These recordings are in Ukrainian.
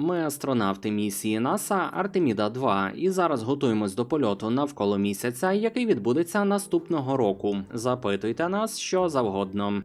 Ми астронавти місії НАСА Артеміда 2 і зараз готуємось до польоту навколо місяця, який відбудеться наступного року. Запитуйте нас що завгодно.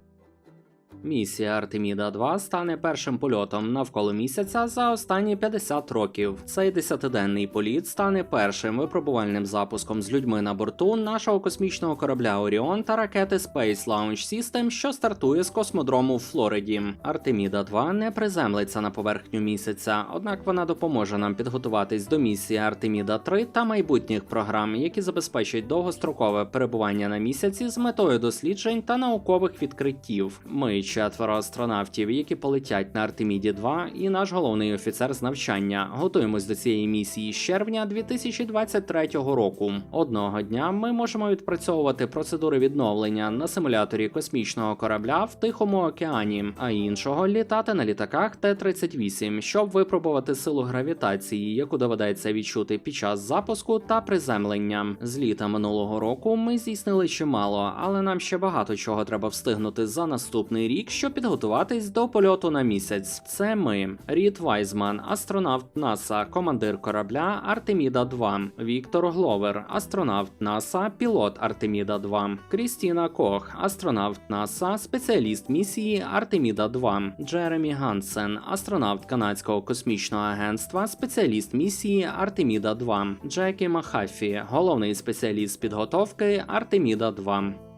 Місія Артеміда 2 стане першим польотом навколо місяця за останні 50 років. Цей десятиденний політ стане першим випробувальним запуском з людьми на борту нашого космічного корабля Оріон та ракети Space Launch System, що стартує з космодрому в Флориді. Артеміда 2 не приземлиться на поверхню місяця, однак вона допоможе нам підготуватись до місії Артеміда 3 та майбутніх програм, які забезпечать довгострокове перебування на місяці з метою досліджень та наукових відкриттів. Ми четверо астронавтів, які полетять на Артеміді 2, і наш головний офіцер з навчання. Готуємось до цієї місії з червня 2023 року. Одного дня ми можемо відпрацьовувати процедури відновлення на симуляторі космічного корабля в Тихому океані, а іншого літати на літаках Т-38, щоб випробувати силу гравітації, яку доведеться відчути під час запуску та приземлення. З літа минулого року ми здійснили чимало, але нам ще багато чого треба встигнути за наступний рік, щоб підготуватись до польоту на місяць. Це ми, Рід Вайзман, астронавт НАСА, командир корабля Артеміда 2, Віктор Гловер, астронавт НАСА, пілот Артеміда 2, Крістіна Кох, астронавт НАСА, спеціаліст місії Артеміда 2, Джеремі Гансен, астронавт канадського космічного агентства, спеціаліст місії Артеміда 2, Джекі Махафі, головний спеціаліст підготовки Артеміда 2.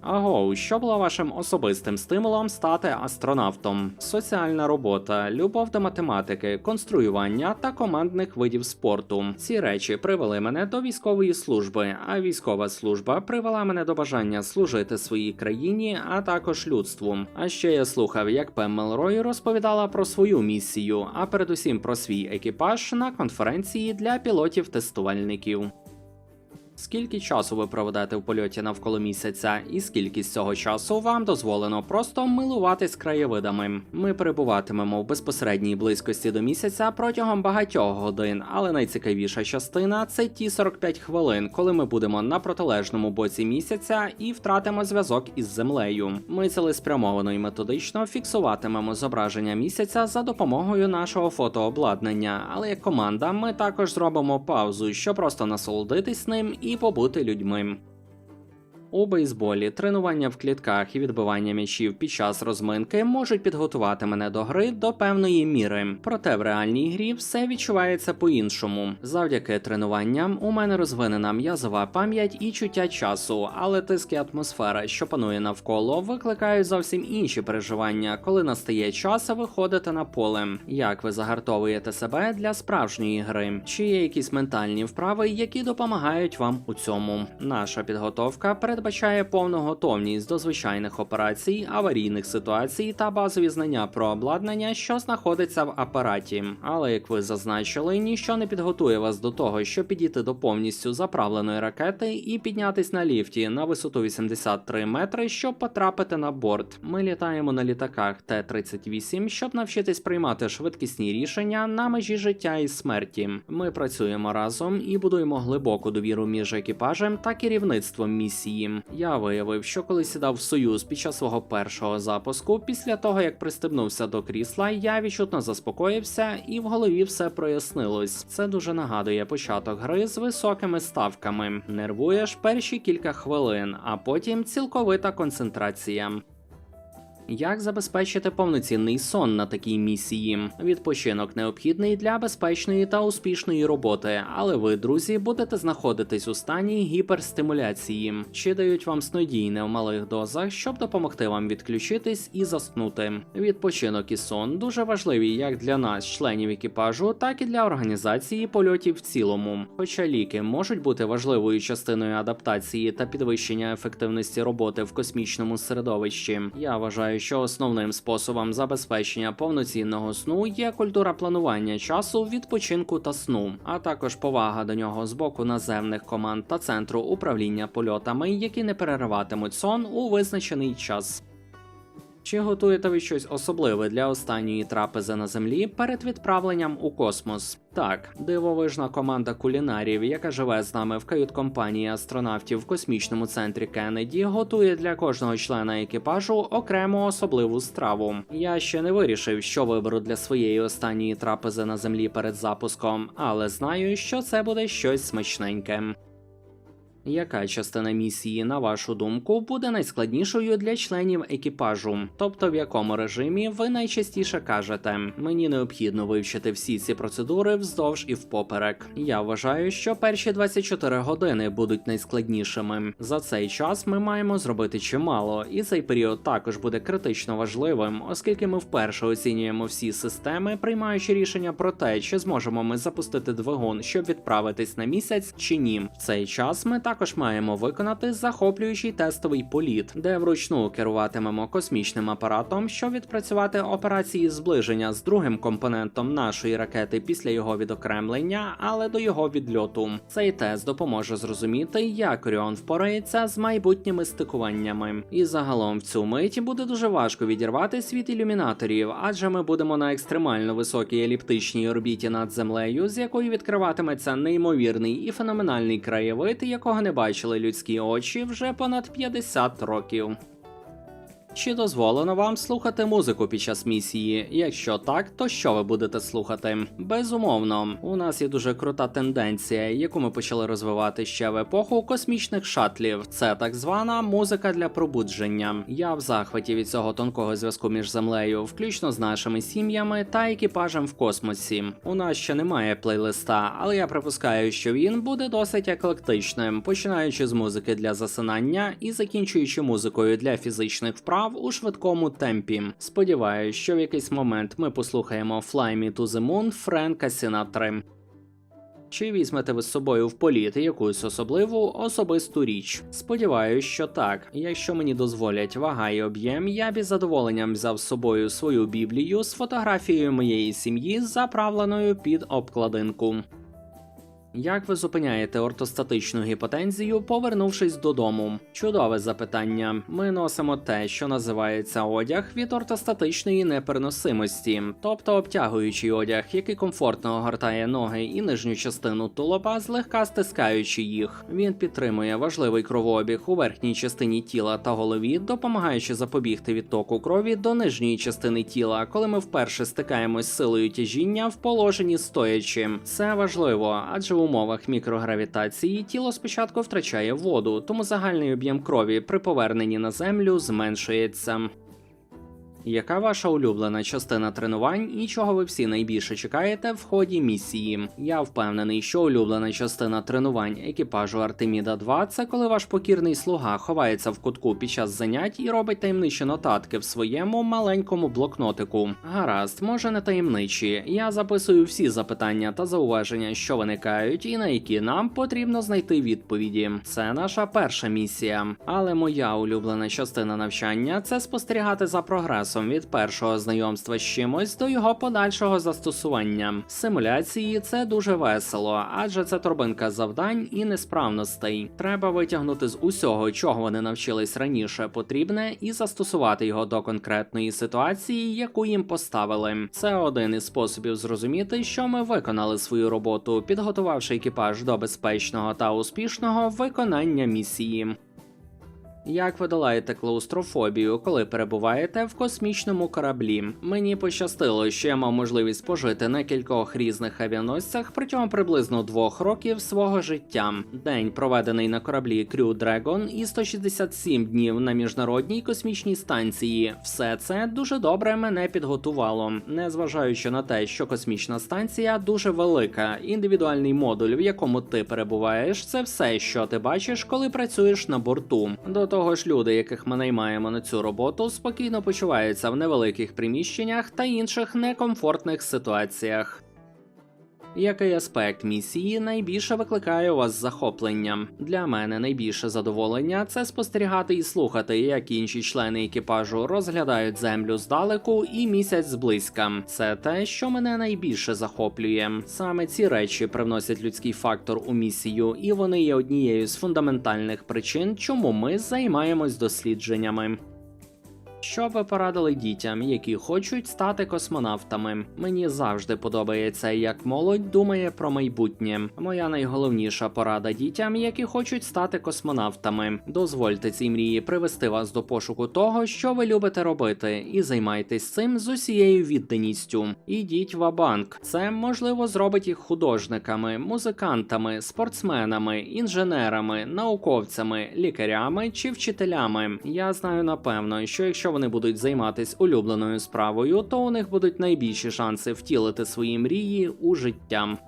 Аго, що було вашим особистим стимулом стати астронавтом? Соціальна робота, любов до математики, конструювання та командних видів спорту. Ці речі привели мене до військової служби, а військова служба привела мене до бажання служити своїй країні, а також людству. А ще я слухав, як Пем Мелрой розповідала про свою місію, а передусім про свій екіпаж на конференції для пілотів-тестувальників. Скільки часу ви проведете в польоті навколо місяця, і скільки з цього часу вам дозволено просто милуватись краєвидами? Ми перебуватимемо в безпосередній близькості до місяця протягом багатьох годин, але найцікавіша частина це ті 45 хвилин, коли ми будемо на протилежному боці місяця і втратимо зв'язок із землею. Ми цілеспрямовано і методично фіксуватимемо зображення місяця за допомогою нашого фотообладнання, але як команда ми також зробимо паузу, щоб просто насолодитись ним і побути людьми. У бейсболі тренування в клітках і відбивання м'ячів під час розминки можуть підготувати мене до гри до певної міри. Проте в реальній грі все відчувається по-іншому. Завдяки тренуванням у мене розвинена м'язова пам'ять і чуття часу, але тиск і атмосфера, що панує навколо, викликають зовсім інші переживання, коли настає час виходити на поле. Як ви загартовуєте себе для справжньої гри? Чи є якісь ментальні вправи, які допомагають вам у цьому? Наша підготовка передбачає повну готовність до звичайних операцій, аварійних ситуацій та базові знання про обладнання, що знаходиться в апараті. Але як ви зазначили, ніщо не підготує вас до того, щоб підійти до повністю заправленої ракети і піднятись на ліфті на висоту 83 метри, щоб потрапити на борт. Ми літаємо на літаках Т-38, щоб навчитись приймати швидкісні рішення на межі життя і смерті. Ми працюємо разом і будуємо глибоку довіру між екіпажем та керівництвом місії. Я виявив, що коли сідав в союз під час свого першого запуску, після того як пристебнувся до крісла, я відчутно заспокоївся і в голові все прояснилось. Це дуже нагадує початок гри з високими ставками. Нервуєш перші кілька хвилин, а потім цілковита концентрація. Як забезпечити повноцінний сон на такій місії? Відпочинок необхідний для безпечної та успішної роботи, але ви, друзі, будете знаходитись у стані гіперстимуляції, чи дають вам снодійне в малих дозах, щоб допомогти вам відключитись і заснути. Відпочинок і сон дуже важливі як для нас, членів екіпажу, так і для організації польотів в цілому. Хоча ліки можуть бути важливою частиною адаптації та підвищення ефективності роботи в космічному середовищі. Я вважаю, що основним способом забезпечення повноцінного сну є культура планування часу, відпочинку та сну, а також повага до нього з боку наземних команд та центру управління польотами, які не перериватимуть сон у визначений час. Чи готуєте ви щось особливе для останньої трапези на землі перед відправленням у космос? Так, дивовижна команда кулінарів, яка живе з нами в кают-компанії астронавтів в космічному центрі Кеннеді, готує для кожного члена екіпажу окрему особливу страву. Я ще не вирішив, що виберу для своєї останньої трапези на землі перед запуском, але знаю, що це буде щось смачненьке. Яка частина місії, на вашу думку, буде найскладнішою для членів екіпажу? Тобто в якому режимі ви найчастіше кажете, мені необхідно вивчити всі ці процедури вздовж і впоперек. Я вважаю, що перші 24 години будуть найскладнішими. За цей час ми маємо зробити чимало, і цей період також буде критично важливим, оскільки ми вперше оцінюємо всі системи, приймаючи рішення про те, чи зможемо ми запустити двигун, щоб відправитись на місяць чи ні. В цей час ми також маємо виконати захоплюючий тестовий політ, де вручну керуватимемо космічним апаратом, щоб відпрацювати операції зближення з другим компонентом нашої ракети після його відокремлення, але до його відльоту. Цей тест допоможе зрозуміти, як Оріон впорається з майбутніми стикуваннями. І загалом в цю мить буде дуже важко відірвати світ ілюмінаторів, адже ми будемо на екстремально високій еліптичній орбіті над землею, з якої відкриватиметься неймовірний і феноменальний краєвид, якого не бачили людські очі вже понад 50 років. Чи дозволено вам слухати музику під час місії? Якщо так, то що ви будете слухати? Безумовно, у нас є дуже крута тенденція, яку ми почали розвивати ще в епоху космічних шатлів. Це так звана музика для пробудження. Я в захваті від цього тонкого зв'язку між землею, включно з нашими сім'ями та екіпажем в космосі. У нас ще немає плейлиста, але я припускаю, що він буде досить еклектичним, починаючи з музики для засинання і закінчуючи музикою для фізичних вправ у швидкому темпі. Сподіваюсь, що в якийсь момент ми послухаємо Fly Me to the Moon Френка Сінатри. Чи візьмете ви з собою в політ якусь особливу особисту річ? Сподіваюсь, що так. Якщо мені дозволять вага і об'єм, я б із задоволенням взяв з собою свою біблію з фотографією моєї сім'ї, заправленою під обкладинку. Як ви зупиняєте ортостатичну гіпотензію, повернувшись додому? Чудове запитання. Ми носимо те, що називається одяг від ортостатичної непереносимості, тобто обтягуючий одяг, який комфортно огортає ноги і нижню частину тулоба, злегка стискаючи їх. Він підтримує важливий кровообіг у верхній частині тіла та голові, допомагаючи запобігти відтоку крові до нижньої частини тіла, коли ми вперше стикаємось з силою тяжіння в положенні стоячи. Це важливо, адже умовах мікрогравітації тіло спочатку втрачає воду, тому загальний об'єм крові при поверненні на землю зменшується. Яка ваша улюблена частина тренувань і чого ви всі найбільше чекаєте в ході місії? Я впевнений, що улюблена частина тренувань екіпажу Артеміда 2 це коли ваш покірний слуга ховається в кутку під час занять і робить таємничі нотатки в своєму маленькому блокнотику. Гаразд, може не таємничі. Я записую всі запитання та зауваження, що виникають, і на які нам потрібно знайти відповіді. Це наша перша місія. Але моя улюблена частина навчання це спостерігати за прогресом від першого знайомства з чимось до його подальшого застосування. Симуляції це дуже весело, адже це торбинка завдань і несправностей. Треба витягнути з усього, чого вони навчились раніше, потрібне, і застосувати його до конкретної ситуації, яку їм поставили. Це один із способів зрозуміти, що ми виконали свою роботу, підготувавши екіпаж до безпечного та успішного виконання місії. Як ви долаєте клаустрофобію, коли перебуваєте в космічному кораблі? Мені пощастило, що я мав можливість пожити на кількох різних авіаносцях протягом приблизно двох років свого життя. День, проведений на кораблі Crew Dragon і 167 днів на міжнародній космічній станції. Все це дуже добре мене підготувало, незважаючи на те, що космічна станція дуже велика. Індивідуальний модуль, в якому ти перебуваєш, це все, що ти бачиш, коли працюєш на борту. До того ж, люди, яких ми наймаємо на цю роботу, спокійно почуваються в невеликих приміщеннях та інших некомфортних ситуаціях. Який аспект місії найбільше викликає у вас захоплення? Для мене найбільше задоволення це спостерігати і слухати, як інші члени екіпажу розглядають землю здалеку і місяць зблизька. Це те, що мене найбільше захоплює. Саме ці речі привносять людський фактор у місію, і вони є однією з фундаментальних причин, чому ми займаємось дослідженнями. Що ви порадили дітям, які хочуть стати космонавтами? Мені завжди подобається, як молодь думає про майбутнє. Моя найголовніша порада дітям, які хочуть стати космонавтами. Дозвольте цій мрії привести вас до пошуку того, що ви любите робити, і займайтесь цим з усією відданістю. Ідіть в банк Це можливо зробить їх художниками, музикантами, спортсменами, інженерами, науковцями, лікарями чи вчителями. Я знаю напевно, що якщо вони будуть займатися улюбленою справою, то у них будуть найбільші шанси втілити свої мрії у життя.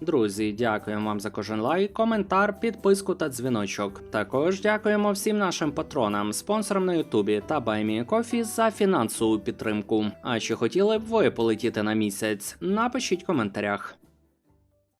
Друзі, дякуємо вам за кожен лайк, коментар, підписку та дзвіночок. Також дякуємо всім нашим патронам, спонсорам на Ютубі та Кофі за фінансову підтримку. А чи хотіли б ви полетіти на місяць? Напишіть в коментарях.